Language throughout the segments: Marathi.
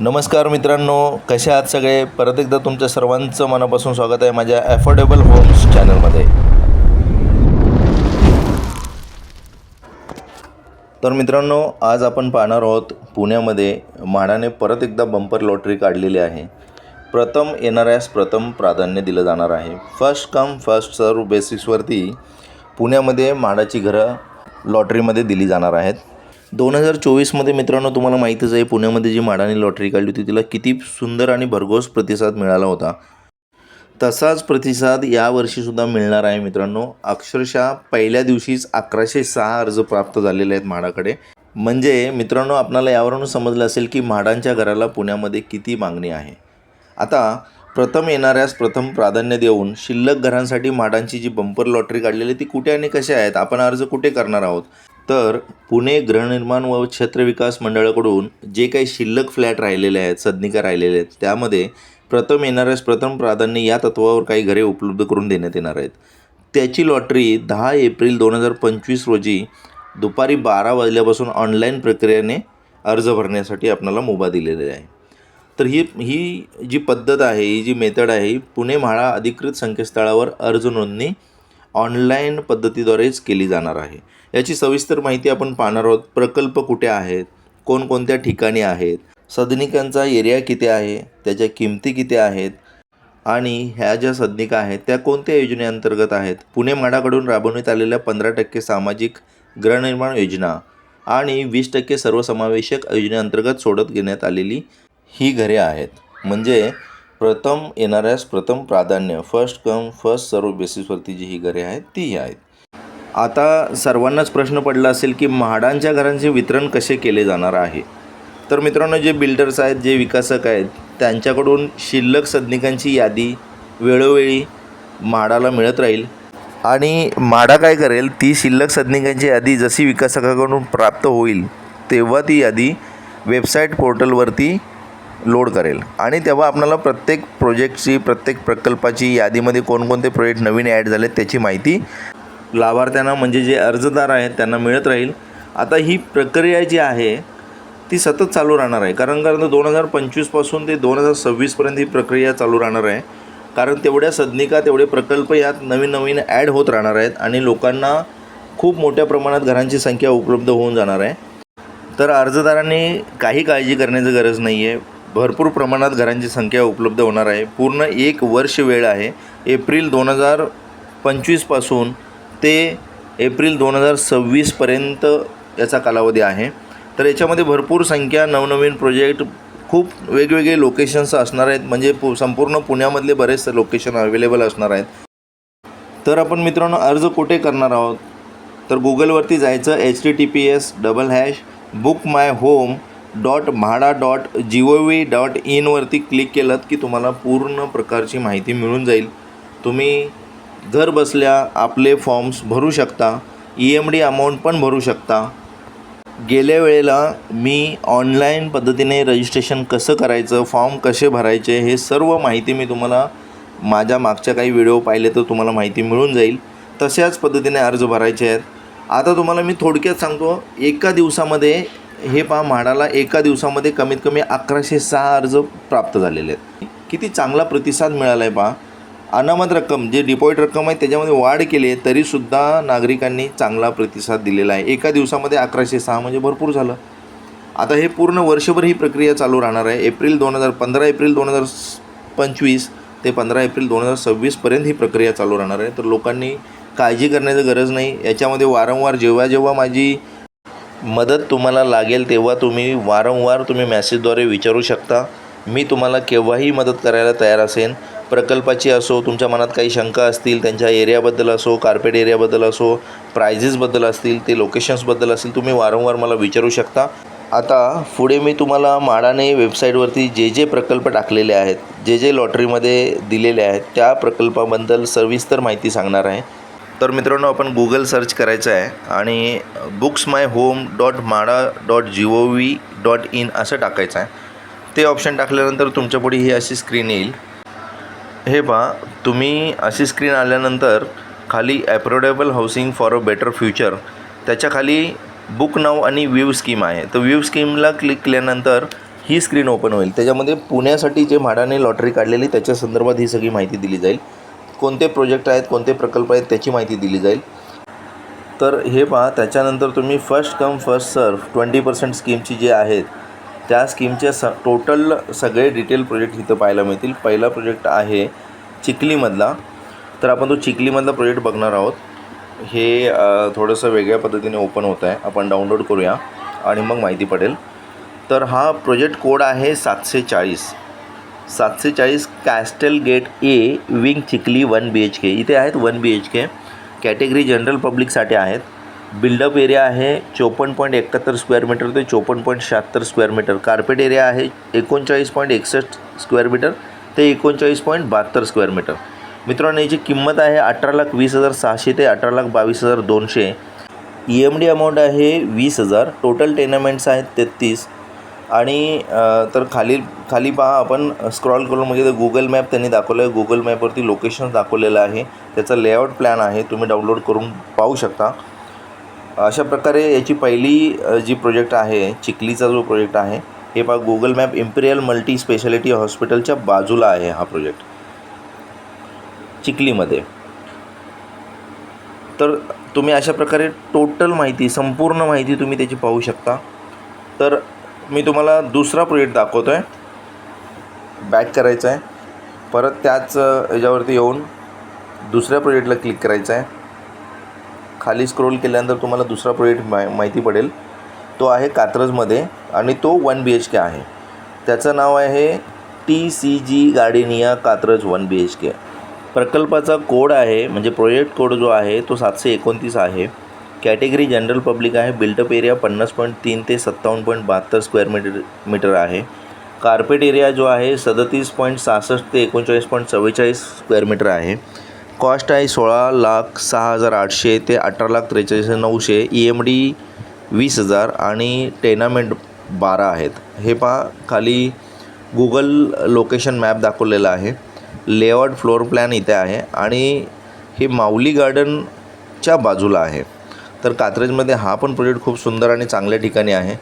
नमस्कार मित्रांनो कसे आहात सगळे? परत एकदा तुमच्या सर्वांचं मनापासून स्वागत आहे माझ्या ॲफोर्डेबल होम्स चॅनलमध्ये तर मित्रांनो आज आपण पाहणार आहोत पुण्यामध्ये म्हाडाने परत एकदा बंपर लॉटरी काढलेली आहे. प्रथम येणाऱ्यास प्रथम प्राधान्य दिलं जाणार आहे. फर्स्ट कम फर्स्ट सर्व बेसिक्सवरती पुण्यामध्ये म्हाडाची घरं लॉटरीमध्ये दिली जाणार आहेत. दोन हजार चोवीसमध्ये मित्रांनो तुम्हाला माहितीच आहे पुण्यामध्ये जी माडाने लॉटरी काढली होती तिला किती सुंदर आणि भरघोस प्रतिसाद मिळाला होता. तसाच प्रतिसाद यावर्षीसुद्धा मिळणार आहे मित्रांनो. अक्षरशः पहिल्या दिवशीच अकराशे सहा अर्ज प्राप्त झालेले आहेत म्हाडाकडे म्हणजे मित्रांनो आपणाला यावरून समजलं असेल की म्हाडांच्या घराला पुण्यामध्ये किती मागणी आहे. आता प्रथम येणाऱ्यास प्रथम प्राधान्य देऊन शिल्लक घरांसाठी म्हाडांची जी बंपर लॉटरी काढलेली आहे ती कुठे आणि कसे आहेत? आपण अर्ज कुठे करणार आहोत? तर पुणे गृहनिर्माण व क्षेत्र विकास मंडळाकडून जे काही शिल्लक फ्लॅट राहिलेले आहेत सदनिका राहिलेले आहेत त्यामध्ये प्रथम येणाऱ्यास प्रथम प्राधान्य या तत्वावर काही घरे उपलब्ध करून देण्यात येणार आहेत. त्याची लॉटरी दहा एप्रिल दोन हजार पंचवीस रोजी दुपारी बारा वाजल्यापासून ऑनलाईन प्रक्रियेने अर्ज भरण्यासाठी आपणाला मुभा दिलेली आहे. तर ही ही जी पद्धत आहे ही जी मेथड आहे ही पुणे म्हाळा अधिकृत संकेतस्थळावर अर्ज नोंदणी ऑनलाईन पद्धतीद्वारेच केली जाणार आहे. याची सविस्तर माहिती आपण पाहणार आहोत. प्रकल्प कुठे आहेत? कोणकोणत्या ठिकाणी आहेत? सदनिकांचा एरिया किती आहे? त्याच्या किमती किती आहेत? आणि ह्या ज्या सदनिका आहेत त्या कोणत्या योजनेअंतर्गत आहेत? पुणे म्हाडाकडून राबवण्यात आलेल्या पंधरा टक्के सामाजिक गृहनिर्माण योजना आणि वीस टक्के सर्वसमावेशक योजनेअंतर्गत सोडत घेण्यात आलेली ही घरे आहेत. म्हणजे प्रथम येणाऱ्यास प्रथम प्राधान्य फर्स्ट कम फर्स्ट सर्व बेसिसवरती जी ही घरे आहेत ती आहेत. आता सर्वांनाच प्रश्न पडला असेल की म्हाडांच्या घरांचे वितरण कसे केले जाणार आहे? तर मित्रांनो जे बिल्डर्स आहेत जे विकासक आहेत त्यांच्याकडून शिल्लक सदनिकांची यादी वेळोवेळी म्हाडाला मिळत राहील. आणि म्हाडा काय करेल ती शिल्लक सदनिकांची यादी जशी विकासकाकडून प्राप्त होईल तेव्हा ती यादी वेबसाईट पोर्टलवरती लोड करेल. आणि तेव्हा आपल्याला प्रत्येक प्रोजेक्टची प्रत्येक प्रकल्पाची यादीमध्ये कोणकोणते प्रोजेक्ट नवीन ॲड झाले त्याची माहिती लाभार्थ्यांना म्हणजे जे अर्जदार आहेत त्यांना मिळत राहील. आता ही प्रक्रिया जी आहे ती सतत चालू राहणार आहे. कारण कारण दोन हजार पंचवीसपासून ते दोन हजार सव्वीसपर्यंत ही प्रक्रिया चालू राहणार आहे. कारण तेवढ्या सदनिका तेवढे प्रकल्प यात नवीन नवीन ॲड होत राहणार आहेत आणि लोकांना खूप मोठ्या प्रमाणात घरांची संख्या उपलब्ध होऊन जाणार आहे. तर अर्जदारांनी काही काळजी करण्याची गरज नाही आहे भरपूर प्रमाणात घरांची संख्या उपलब्ध होणार आहे. पूर्ण एक वर्ष वेळ आहे. एप्रिल दोन हजार पंचवीसपासून ते एप्रिल दोन हजार सव्वीसपर्यंत याचा कालावधी आहे. तर याच्यामध्ये भरपूर संख्या नवनवीन प्रोजेक्ट खूप वेगवेगळे लोकेशन्स असणार आहेत. म्हणजे पु संपूर्ण पुण्यामधले बरेच लोकेशन अवेलेबल असणार आहेत. तर आपण मित्रांनो अर्ज कुठे करणार आहोत? तर गुगलवरती जायचं H T T P S double hash book my home dot MHADA dot G O V dot इनवरती click केलं की तुम्हाला पूर्ण प्रकारची माहिती मिळून जाईल. तुम्ही घर बसल्या आपले फॉर्म्स भरू शकता. ई एम डी अमाऊंट पण भरू शकता. गेल्या वेळेला मी ऑनलाईन पद्धतीने रजिस्ट्रेशन कसं करायचं फॉर्म कसे भरायचे हे सर्व माहिती मी तुम्हाला माझ्या मागच्या काही व्हिडिओ पाहिले तर तुम्हाला माहिती मिळून जाईल. तशाच पद्धतीने अर्ज भरायचे आहेत. आता तुम्हाला मी थोडक्यात सांगतो एका दिवसामध्ये हे पहा म्हाडाला एका दिवसामध्ये कमीत कमी अकराशे सहा अर्ज प्राप्त झालेले आहेत. किती चांगला प्रतिसाद मिळाला आहे पहा. अनामत रक्कम जे डिपॉझिट रक्कम आहे त्याच्यामध्ये वाढ केली आहे तरीसुद्धा नागरिकांनी चांगला प्रतिसाद दिलेला आहे. एका दिवसामध्ये अकराशे सहा म्हणजे भरपूर झालं. आता हे पूर्ण वर्षभर ही प्रक्रिया चालू राहणार आहे. एप्रिल दोन हजार पंधरा एप्रिल दोन हजार पंचवीस ते पंधरा एप्रिल दोन हजार सव्वीसपर्यंत ही प्रक्रिया चालू राहणार आहे. तर लोकांनी काळजी करण्याची गरज नाही. याच्यामध्ये वारंवार जेव्हा जेव्हा माझी मदत तुम्हाला लागेल तेव्हा तुम्ही वारंवार तुम्ही मॅसेजद्वारे विचारू शकता. मी तुम्हाला केव्हाही मदत करायला तयार असेन. प्रकल्पाची असो तुमच्या मनात काही शंका असतील त्यांच्या एरियाबद्दल असो कार्पेट एरियाबद्दल असो प्रायझेसबद्दल असतील ते लोकेशन्सबद्दल असतील तुम्ही वारंवार मला विचारू शकता. आता पुढे मी तुम्हाला माडाने वेबसाईटवरती जे जे प्रकल्प टाकलेले आहेत जे जे लॉटरीमध्ये दिलेले आहेत त्या प्रकल्पाबद्दल सविस्तर माहिती सांगणार आहे. तर मित्रांनो आपण गुगल सर्च करायचं आहे आणि books my home dot MHADA dot G O V dot in असं टाकायचं आहे. ते ऑप्शन टाकल्यानंतर तुमच्यापुढे ही अशी स्क्रीन येईल. हे पहा तुम्ही अशी स्क्रीन आल्यानंतर खाली affordable housing for a better future त्याच्याखाली बुक नाव आणि व्ह्यू स्कीम आहे. तर व्ह्यू स्कीमला क्लिक केल्यानंतर ही स्क्रीन ओपन होईल. त्याच्यामध्ये पुण्यासाठी जे म्हाडाने लॉटरी काढलेली त्याच्या संदर्भात ही सगळी माहिती दिली जाईल. कोणते प्रोजेक्ट आहेत कोणते प्रकल्प आहेत त्याची माहिती दिली जाईल. तर हे पहा त्याच्यानंतर तुम्ही first come first serve twenty percent स्कीमची जी आहेत त्या स्कीमचे स टोटल सगळे डिटेल प्रोजेक्ट इथं पाहायला मिळतील. पहिला प्रोजेक्ट आहे चिखलीमधला. तर आपण तो चिखलीमधला प्रोजेक्ट बघणार आहोत. हे थोडंसं वेगळ्या पद्धतीने ओपन होत आहे. आपण डाउनलोड करूया आणि मग माहिती पडेल. तर हा प्रोजेक्ट कोड आहे सातशे चाळीस. सातशे चाळीस Castle Gate A wing Chikhli one B H K इथे आहेत one B H K category general पब्लिकसाठी आहेत. बिल्डअप एरिया आहे चोपन्न पॉईंट एकाहत्तर स्क्वेअर मीटर ते चोपन्न पॉईंट शहात्तर स्क्वेअर मीटर. कार्पेट एरिया आहे एकोणचाळीस पॉईंट एकसष्ट स्क्वेअर मीटर ते एकोणचाळीस पॉईंट बहात्तर स्क्वेअर मीटर. मित्रांनो याची किंमत आहे अठरा लाख वीस हजार सहाशे ते अठरा लाख बावीस हजार दोनशे. ई एम डी अमाऊंट आहे वीस हजार. टोटल टेनामेंट्स आहेत तेहतीस. आणि तर खाली खाली पहा आपण स्क्रॉल करून म्हणजे गुगल मॅप त्यांनी दाखवलं आहे गुगल मॅपवरती लोकेशन दाखवलेलं आहे. त्याचा लेआउट प्लॅन आहे. तुम्ही डाउनलोड करून पाहू शकता. अशा प्रकारे याची पहिली जी प्रोजेक्ट आहे चिखलीचा जो प्रोजेक्ट आहे हे पहा Google map Imperial multi speciality हॉस्पिटलच्या बाजूला आहे हा प्रोजेक्ट. चिखलीमध्ये. तर तुम्ही अशा प्रकारे टोटल माहिती संपूर्ण माहिती तुम्ही त्याची पाहू शकता. तर मी तुम्हाला दुसरा प्रोजेक्ट दाखवतो आहे बॅक करायचा आहे परत त्याच याच्यावरती येऊन दुसऱ्या प्रोजेक्टला क्लिक करायचं आहे खाली स्क्रोल केल्यानंतर तुम्हाला दुसरा प्रोजेक्ट मा माहिती पडेल. तो आहे कात्रजमध्ये आणि तो वन बी एच के आहे. त्याचं नाव आहे T C G Gardenia Katraj one B H K प्रकल्पाचा कोड आहे म्हणजे प्रोजेक्ट कोड जो आहे तो सातशे एकोणतीस आहे. कॅटेगरी जनरल पब्लिक आहे बिल्टअप एरिया पन्नास पॉईंट तीन ते सत्तावन्न पॉईंट बहात्तर स्क्वेअर मीटर मीटर आहे. कार्पेट एरिया जो आहे सदतीस पॉईंट सहासष्ट ते एकोणचाळीस पॉईंट चव्वेचाळीस स्क्वेअर मीटर आहे. कॉस्ट आहे सोळा लाख सहा हजार आठशे ते अठरा लाख त्रेचाळीस नऊशे. ई एम डी वीस हजार आणि टेनामेंट बारा आहेत. हे पहा खाली गुगल लोकेशन मॅप दाखवलेला आहे. लेआउट फ्लोअर प्लॅन इथे आहे आणि हे माऊली गार्डनच्या बाजूला आहे. तर कात्रजमध्ये हा पण प्रोजेक्ट खूप सुंदर आणि चांगल्या ठिकाणी आहे.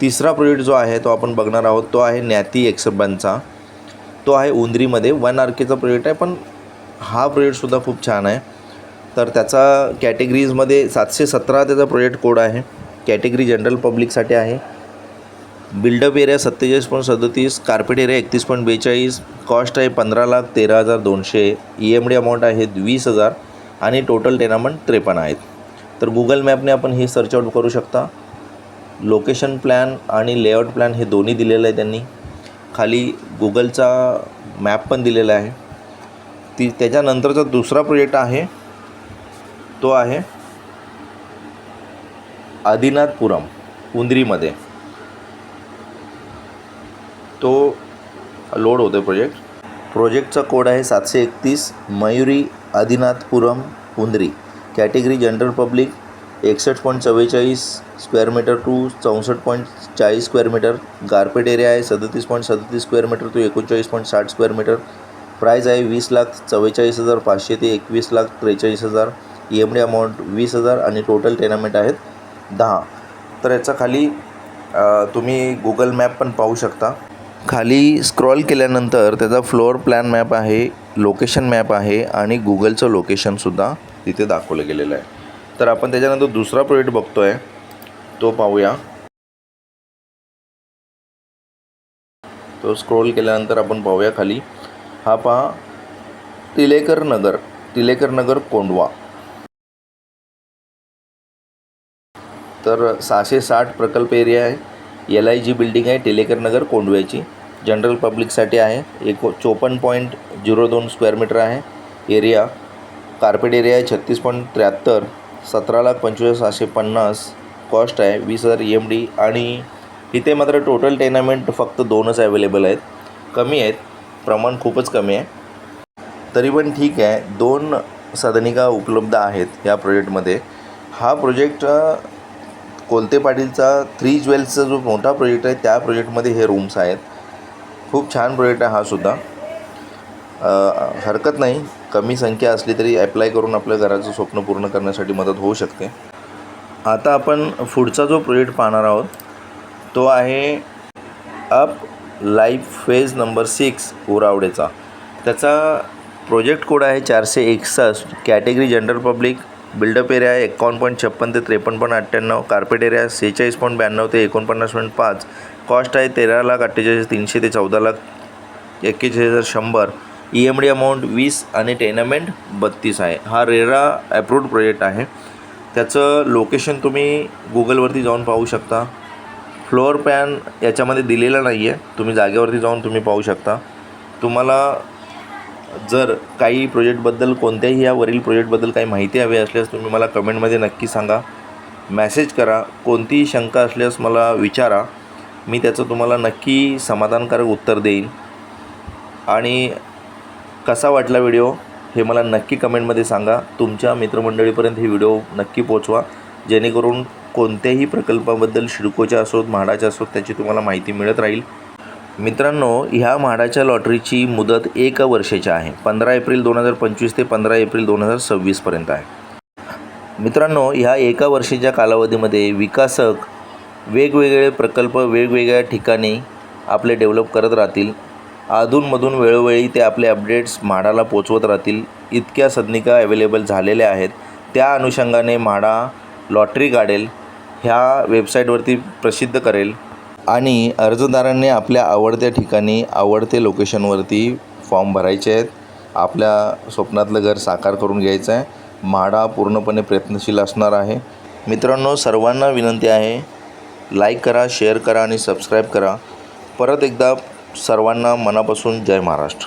तिसरा प्रोजेक्ट जो आहे तो आपण बघणार आहोत तो आहे न्याती एक्सबनचा तो आहे उंदरीमध्ये. वन आर केचा प्रोजेक्ट आहे पण हा प्रोजेक्टसुद्धा खूप छान आहे. तर त्याचा कॅटेगरीजमध्ये सातशे सतरा त्याचा प्रोजेक्ट कोड आहे. कॅटेगरी जनरल पब्लिकसाठी आहे. बिल्डअप एरिया सत्तेचाळीस पॉईंट सदतीस कार्पेट एरिया एकतीस पॉईंट बेचाळीस कॉस्ट आहे पंधरा लाख तेरा हजार दोनशे ई एम डी अमाऊंट आहे वीस हजार आणि टोटल टेनामेंट त्रेपन्न आहेत. तर गुगल मॅपने आपण हे सर्च आउट करू शकता. लोकेशन प्लॅन आणि लेआउट प्लॅन हे दोन्ही दिलेलं आहे त्यांनी. खाली गुगलचा मॅप पण दिलेला आहे. ती त्याच्यानंतरचा दुसरा प्रोजेक्ट आहे तो आहे आदिनाथपुरम उंदरीमध्ये. तो लोड होतो प्रोजेक्ट प्रोजेक्टचा कोड आहे सातशे एकतीस Mayuri Adinathpuram Undri. Category general public एकसष्ट पॉईंट चव्वेचाळीस स्क्वेअर मीटर टू चौसष्ट पॉईंट चाळीस स्क्वेअर मीटर गारपेट एरिया आहे सदतीस पॉईंट सदतीस स्क्वेअर मीटर टू एकोणचाळीस पॉईंट साठ स्क्वेअर मीटर प्राईज आहे वीस लाख चव्वेचाळीस हजार पाचशे ते एकवीस लाख त्रेचाळीस हजार. ई एम डी अमाऊंट वीस हजार आणि टोटल टेनामेंट आहेत दहा. तर याचा खाली तुम्ही गुगल मॅप पण पाहू शकता. खाली स्क्रॉल केल्यानंतर त्याचा फ्लोअर प्लॅन मॅप आहे लोकेशन मॅप आहे आणि गुगलचं लोकेशनसुद्धा तिथे दाखवलं गेलेलं आहे. तर आपण त्याच्यानंतर दुसरा प्रोजेक्ट बघतो आहे तो पाहूया. तो स्क्रोल केल्यानंतर आपण पाहूया खाली. हा पहा. तिलेकर नगर. तिलेकर नगर कोंडवा. तर सहाशे साठ प्रकल्प एरिया आहे. एल आय जी बिल्डिंग आहे. टिलेकर नगर कोंडव्याची. जनरल पब्लिकसाठी आहे. एको चोपन्न पॉईंट झिरो दोन स्क्वेअर मीटर आहे. एरिया कार्पेट एरिया आहे. छत्तीस पॉईंट त्र्याहत्तर. सतरा लाख पंचवीस सहाशे पन्नास. कॉस्ट आहे. वीस हजार ई एम डी आणि इथे मात्र टोटल टेनामेंट फक्त दोनच अवेलेबल आहेत. कमी आहेत. प्रमाण खूपच कमी आहे. तरी पण ठीक आहे दोन सदनिका उपलब्ध आहेत या प्रोजेक्टमध्ये. हा प्रोजेक्ट कोलते पाटीलचा थ्री ज्वेल्सचा जो मोठा प्रोजेक्ट आहे त्या प्रोजेक्टमध्ये हे रूम्स आहेत. खूप छान प्रोजेक्ट आहे हा सुद्धा. हरकत नाही कमी संख्या असली तरी ॲप्लाय करून आपल्या घराचं स्वप्न पूर्ण करण्यासाठी मदत होऊ शकते. आता आपण पुढचा जो प्रोजेक्ट पाहणार आहोत तो आहे Up Life phase number six उरावडेचा. त्याचा प्रोजेक्ट कोड आहे चारशे एकसष्ट. Category general public build up area आहे एकावन्न पॉईंट छप्पन ते त्रेपन्न पॉईंट अठ्ठ्याण्णव कार्पेट एरिया सेहेचाळीस पॉईंट ब्याण्णव ते एकोणपन्नास पॉईंट पाच. कॉस्ट आहे तेरा लाख अठ्ठेचाळीस तीनशे ते चौदा लाख एक्केचाळीस हजार शंभर. ई एम डी अमाऊंट वीस आणि टेनमेंट बत्तीस आहे. हा रेरा अप्रूव्ड प्रोजेक्ट आहे. त्याचं लोकेशन तुम्ही गुगलवरती जाऊन पाहू शकता. फ्लोअर पॅन याच्यामध्ये दिलेला नाही आहे तुम्ही जागेवरती जाऊन तुम्ही पाहू शकता. तुम्हाला जर काही प्रोजेक्टबद्दल कोणत्याही या वरील प्रोजेक्टबद्दल काही माहिती हवी असल्यास तुम्ही मला कमेंटमध्ये नक्की सांगा. मॅसेज करा. कोणतीही शंका असल्यास मला विचारा. मी त्याचं तुम्हाला नक्की समाधानकारक उत्तर देईन. आणि कसा वाटला व्हिडिओ हे मला नक्की कमेंटमध्ये सांगा. तुमच्या मित्रमंडळीपर्यंत ही व्हिडिओ नक्की पोचवा जेणेकरून कोणत्याही प्रकल्पाबद्दल शिडकोच्या असोत म्हाडाच्या असोत त्याची तुम्हाला माहिती मिळत राहील. मित्रांनो ह्या म्हाडाच्या लॉटरीची मुदत एक वर्षाची आहे. पंधरा एप्रिल दोन हजार पंचवीस ते पंधरा एप्रिल दोन हजार सव्वीसपर्यंत आहे. मित्रांनो ह्या एका वर्षाच्या कालावधीमध्ये विकासक वेगवेगळे प्रकल्प वेगवेगळ्या ठिकाणी आपले डेव्हलप करत राहतील. अधूनमधून वेळोवेळी ते आपले अपडेट्स म्हाडाला पोचवत राहतील. इतक्या सदनिका अवेलेबल झालेल्या आहेत. त्या अनुषंगाने म्हाडा लॉटरी काढेल ह्या वेबसाईटवरती प्रसिद्ध करेल. आणि अर्जदारांनी आपल्या आवडत्या ठिकाणी आवडते लोकेशनवरती फॉर्म भरायचे आहेत. आपल्या स्वप्नातलं घर साकार करून घ्यायचं आहे. म्हाडा पूर्णपणे प्रयत्नशील असणार आहे. मित्रांनो सर्वांना विनंती आहे लाईक करा शेअर करा आणि सबस्क्राईब करा. परत एकदा सर्वांना मनापासून जय महाराष्ट्र.